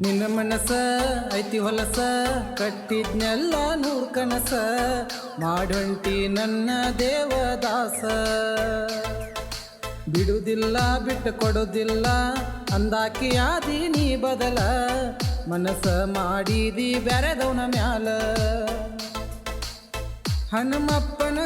ನಿನ್ನ ಮನಸ ಐತಿ ಹೊಲಸ, ಕಟ್ಟಿದ್ನೆಲ್ಲ ನೂರ್ ಕನಸ. ಮಾಡೊಂಟಿ ನನ್ನ ದೇವದಾಸ. ಬಿಡುದಿಲ್ಲ ಬಿಟ್ಟು ಕೊಡುದಿಲ್ಲ ಅಂದಾಕಿ ಆದಿ ನೀ ಬದಲ. ಮನಸ್ಸ ಮಾಡಿದಿ, ಬೆರೆದವನ ಮ್ಯಾಲ. ಹನುಮಪ್ಪನ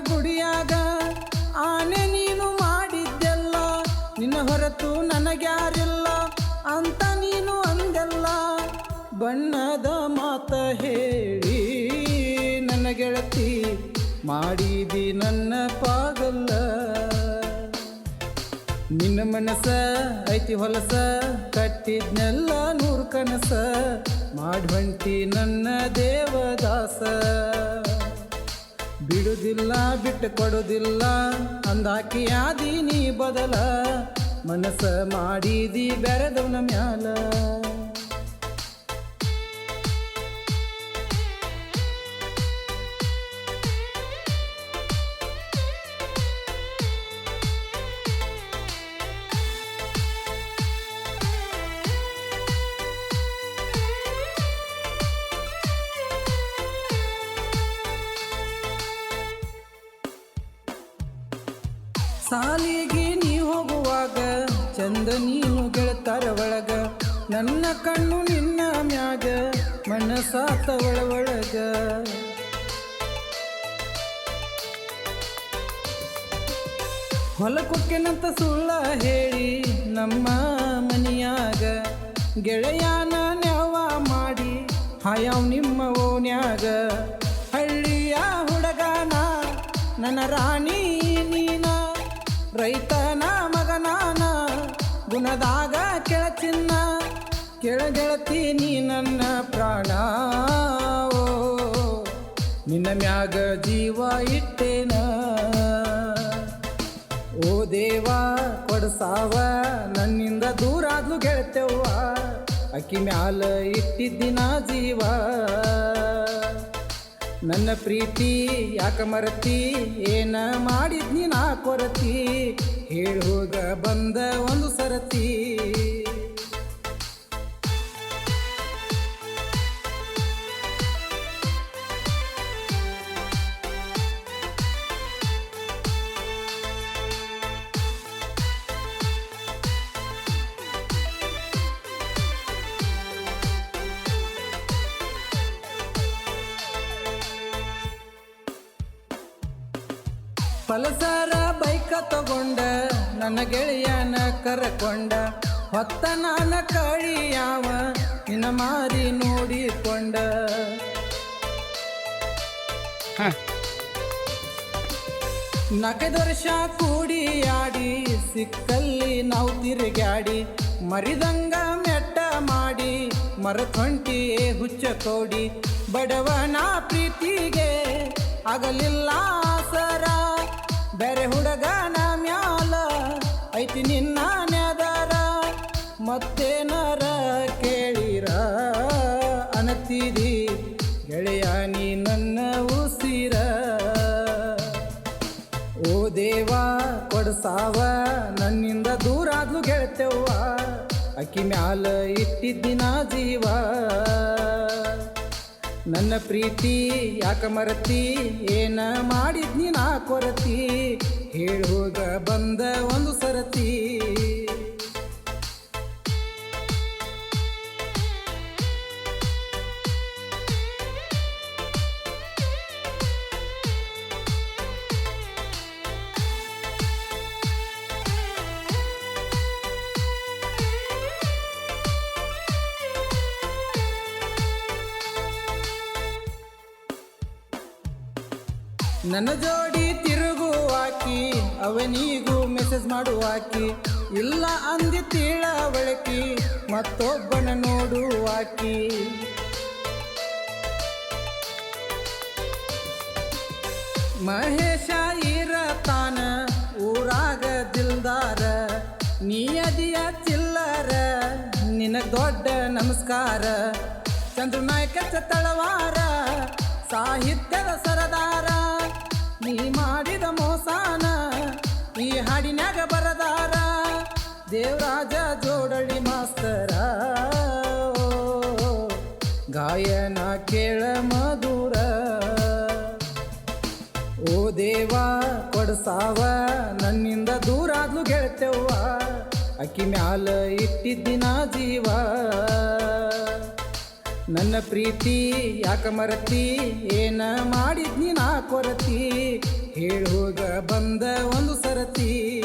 ಗೆಳತಿ ಮಾಡಿದಿ ನನ್ನ ಪಾಗಲ್ಲ. ನಿನ್ನ ಮನಸ ಐತಿ ಹೊಲಸ, ಕಟ್ಟಿದ್ನೆಲ್ಲ ನೂರು ಕನಸ. ಮಾಡುವಂತಿ ನನ್ನ ದೇವದಾಸ. ಬಿಡುದಿಲ್ಲ, ಬಿಟ್ಟು ಕೊಡುದಿಲ್ಲ, ಅಂದಾಕಿ ಆದಿ ನೀ ಬದಲ. ಮನಸ ಮಾಡಿದಿ ಬೆರೆದವನ ಮ್ಯಾಲ. ಸಾಲಿಗೆ ನೀ ಹೋಗುವಾಗ, ಚಂದ ನೀನು ಗೆಳತಾರ ಒಳಗ. ನನ್ನ ಕಣ್ಣು ನಿನ್ನ ಮ್ಯಾಗ ಮನಸಾತ ಒಳ ಒಳಗ ಹೊಲಕೊಕ್ಕೆನಂತ ಸುಳ್ಳ ಹೇಳಿ ನಮ್ಮ ಮನಿಯಾಗ. ಗೆಳೆಯಾನ ನ್ಯಾವ ಮಾಡಿ, ಹಾಯಾವ್ ನಿಮ್ಮ ಓನ್ಯಾಗ ಹಳ್ಳಿಯ ಹುಡುಗನ, ನನ್ನ ರಾಣಿ ರೈತನ ಮಗನಾನ, ಗುಣದಾಗ ಕೆಳಚಿನ್ನ ಕೆಳಗೆಳತಿ ನೀ ನನ್ನ ಪ್ರಾಣ. ನಿನ್ನ ಮ್ಯಾಗ ಜೀವ ಇಟ್ಟೇನ? ಓ ದೇವಾ, ಕೊಡಸಾವ, ನನ್ನಿಂದ ದೂರ ಆದ್ಲು ಗೆಳತೆವ್ವ ಅಕ್ಕಿ ಮ್ಯಾಲ ಇಟ್ಟಿದ್ದಿನ ಜೀವ. ನನ್ನ ಪ್ರೀತಿ ಯಾಕ ಮರತಿ? ಏನ ಮಾಡಿದ್ನಿ ನಾ ಕೊರತಿ? ಹೇಳೋಗ ಬಂದ ಒಂದು ಸರತಿ. ಪಲಸರ ಬೈಕ ತಗೊಂಡ ನನ್ನ ಗೆಳೆಯನ ಕರಕೊಂಡ. ಹೊತ್ತ ನಾನ ಕಳಿಯಾವ ನಿನ್ನ ಮಾರಿ ನೋಡಿಕೊಂಡ. ನಗೆ ದರ್ಶ ಕೂಡಿ ಆಡಿ ಸಿಕ್ಕಲ್ಲಿ ನಾವು ತಿರುಗಾಡಿ ಮರಿದಂಗ ಮೆಟ್ಟ ಮಾಡಿ ಮರಕೊಂಟಿ ಹುಚ್ಚ ಕೋಡಿ ಬಡವನ ಪ್ರೀತಿಗೆ ಆಗಲಿಲ್ಲ ಮತ್ತೇನರ ಕೇಳಿರ. ಅನತಿದಿ ಗೆಳೆಯ, ನೀ ನನ್ನ ಉಸಿರ. ಓ ದೇವಾ, ಕೊಡ್ಸಾವ, ನನ್ನಿಂದ ದೂರ ಆದ್ಲು ಗೆಳತೆವ್ವ ಅಕ್ಕಿ ಮ್ಯಾಲ ಇಟ್ಟಿದ್ದಿನ ಜೀವ. ನನ್ನ ಪ್ರೀತಿ ಯಾಕ ಮರತಿ, ಏನ ಮಾಡಿದ್ನಿ ನಾ ಕೊರತಿ. ಹೇಳುವಾಗ ಬಂದ ಒಂದು ಸರತಿ. ನನ್ನ ಜೋಡಿ ತಿರುಗುವಾಕಿ, ಅವನಿಗೂ ಮೆಸೇಜ್ ಮಾಡುವಾಕಿ, ಇಲ್ಲ ಅಂದಿ ತಿಳವಳಕಿ ಮತ್ತೊಬ್ಬನ ನೋಡುವಾಕಿ. ಮಹೇಶ ಇರತಾನ, ಊರಾಗ ದಿಲ್ದಾರ, ನೀಯದಿಯ ಚಿಲ್ಲರ, ನಿನಗೆ ದೊಡ್ಡ ನಮಸ್ಕಾರ. ಚಂದ್ರನಾಯಕ ಚತಳವಾರ ಸಾಹಿತ್ಯದ ಸರದಾರ. ನೀ ಮಾಡಿದ ಮೋಸಾನ ಈ ಹಾಡಿನ್ಯಾಗ ಬರದಾರ? ದೇವರಾಜ ಜೋಡಳಿ ಮಾಸ್ತರ. ಗಾಯನ ಕೇಳ ಮಧುರ. ಓ ದೇವ, ಕೊಡಸಾವ, ನನ್ನಿಂದ ದೂರ ಆದ್ಲು ಅಕಿ ಅಕ್ಕಿ ಮ್ಯಾಲ ಇಟ್ಟಿದ್ದಿನ ಜೀವ. ನನ್ನ ಪ್ರೀತಿ ಯಾಕ ಮರತಿ? ಏನ ಮಾಡಿದ್ನಿ ನಾ ಕೊರತಿ? ಹೇಳೋಗ ಬಂದ ಒಂದು ಸರತಿ.